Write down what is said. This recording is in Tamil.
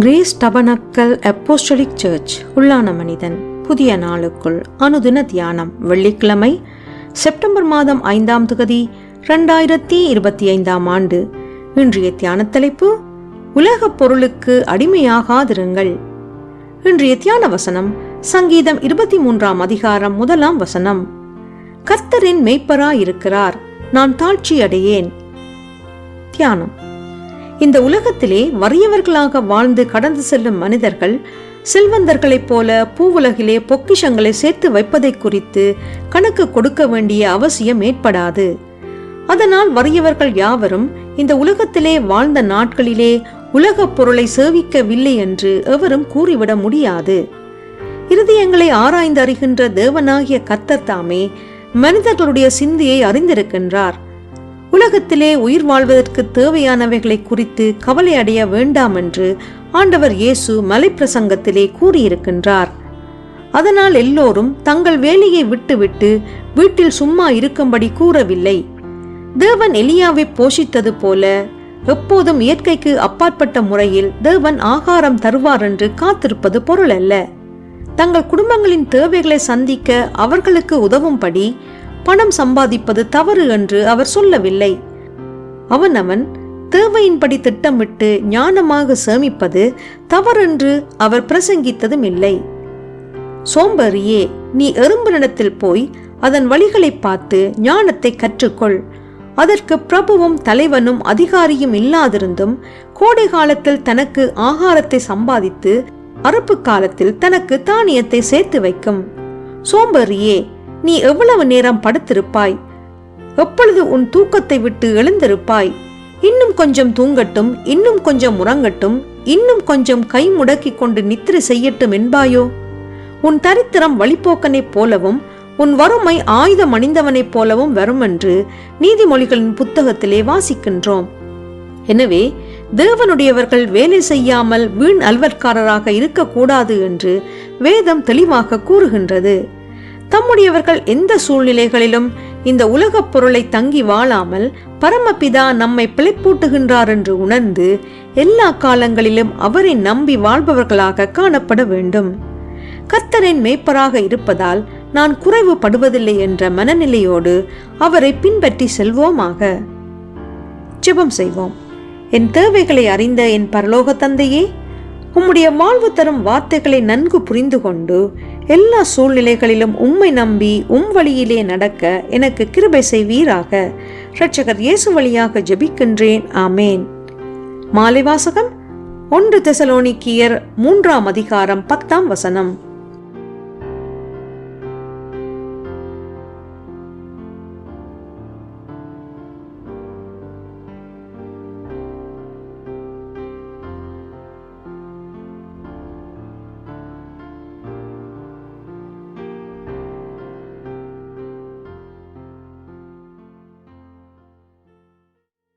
கிரேஸ் டபனக்கல் அப்போஸ்டலிக் சர்ச் உள்ளான மனிதன் புதிய நாளுக்குள் அனுதின தியானம் வெள்ளிக்கிழமை செப்டம்பர் மாதம் ஐந்தாம் தொகுதி ரெண்டாயிரத்தி இருபத்தி ஐந்தாம் ஆண்டு. இன்றைய தியான தலைப்பு உலகப் பொருளுக்கு அடிமையாகாதிருங்கள். இன்றைய தியான வசனம் சங்கீதம் இருபத்தி மூன்றாம் அதிகாரம் முதலாம் வசனம். கர்த்தரின் மெய்ப்பராயிருக்கிறார் நான் தாழ்ச்சி அடையேன் தியானம். இந்த உலகத்திலே வறியவர்களாக வாழ்ந்து கடந்து செல்லும் மனிதர்கள் செல்வந்தர்களைப் போல பூவுலகிலே பொக்கிஷங்களை சேர்த்து வைப்பதை குறித்து கணக்கு கொடுக்க வேண்டிய அவசியம் ஏற்படாது. அதனால் வறியவர்கள் யாவரும் இந்த உலகத்திலே வாழ்ந்த நாட்களிலே உலகப் பொருளை சேவிக்கவில்லை என்று எவரும் கூறிவிட முடியாது. இருதயங்களை ஆராய்ந்து அறிகின்ற தேவனாகிய கத்தர் தாமே மனிதர்களுடைய சிந்தையை அறிந்திருக்கின்றார். உலகத்திலே உயிர் வாழ்வதற்கு தேவையானவைகளை குறித்து கவலை அடைய வேண்டாம் என்று ஆண்டவர் இயேசு மலைப்பிரசங்கத்திலே கூறியிருக்கின்றார். அதனால் எல்லோரும் தங்கள் வேலையை விட்டுவிட்டு வீட்டில் சும்மா இருக்கும்படி கூறவில்லை. தேவன் எலியாவை போஷித்தது போல எப்போதும் இயற்கைக்கு அப்பாற்பட்ட முறையில் தேவன் ஆகாரம் தருவார் என்று காத்திருப்பது பொருள் அல்ல தங்கள் குடும்பங்களின் தேவைகளை சந்திக்க அவர்களுக்கு உதவும்படி பணம் சம்பாதிப்பது தவறு என்று அவர் சொல்லவில்லை. அவனவன் தேவையின்படி திட்டமிட்டு ஞானமாக சேமிப்பது தவறென்று அவர் பிரசங்கித்ததும் இல்லை சோம்பேறியே நீ எறும்பனிடத்தில் போய் அதன் வழிகளை பார்த்து ஞானத்தை கற்றுக்கொள். அதற்கு பிரபுவும் தலைவனும் அதிகாரியும் இல்லாதிருந்தும் கோடை காலத்தில் தனக்கு ஆகாரத்தை சம்பாதித்து அறுப்பு காலத்தில் தனக்கு தானியத்தை சேர்த்து வைக்கும். சோம்பேறியே நீ எவ்வளவு நேரம் படுத்திருப்பாய்? எப்பொழுது உன் தூக்கத்தை விட்டு எழுந்திருப்பாய்? இன்னும் கொஞ்சம் தூங்கட்டும் இன்னும் கொஞ்சம் உறங்கட்டும் இன்னும் கொஞ்சம் கை முடக்கிக் கொண்டு நித்திரை செய்யட்டும் என்பாயோ? உன் தரித்திரம் வழிப்போக்கனைப் போலவும் உன் வறுமை ஆயுதம் அணிந்தவனைப் போலவும் வரும் என்று நீதிமொழிகளின் புத்தகத்திலே வாசிக்கின்றோம். எனவே தேவனுடையவர்கள் வேலை செய்யாமல் வீண் அல்வற்காரராக இருக்கக்கூடாது என்று வேதம் தெளிவாக கூறுகின்றது. தம்முடையவர்கள் எந்த சூழ்நிலைகளிலும் இந்த உலகப் பொருளை தங்கி வாழாமல் பரமபிதா நம்மை பிழைப்பூட்டுகின்றார் என்று உணர்ந்து எல்லா காலங்களிலும் அவரை நம்பி வாழ்பவர்களாக காணப்பட வேண்டும். கர்த்தரின் மேய்ப்பராக இருப்பதால் நான் குறைவுபடுவதில்லை என்ற மனநிலையோடு அவரை பின்பற்றி செல்வோமாக. ஜெபம் செய்வோம். என் தேவைகளை அறிந்த என் பரலோக தந்தையே உம்முடைய வாழ்வு தரும் வார்த்தைகளை நன்கு புரிந்து கொண்டு எல்லா சூழ்நிலைகளிலும் உம்மை நம்பி உம் வழியிலே நடக்க எனக்கு கிருபை செய்வீராக. இரட்சகர் இயேசு வழியாக ஜெபிக்கின்றேன். ஆமேன். மாலை வாசகம் ஒன்று தெசலோனிக்கியர் மூன்றாம் அதிகாரம் பத்தாம் வசனம்.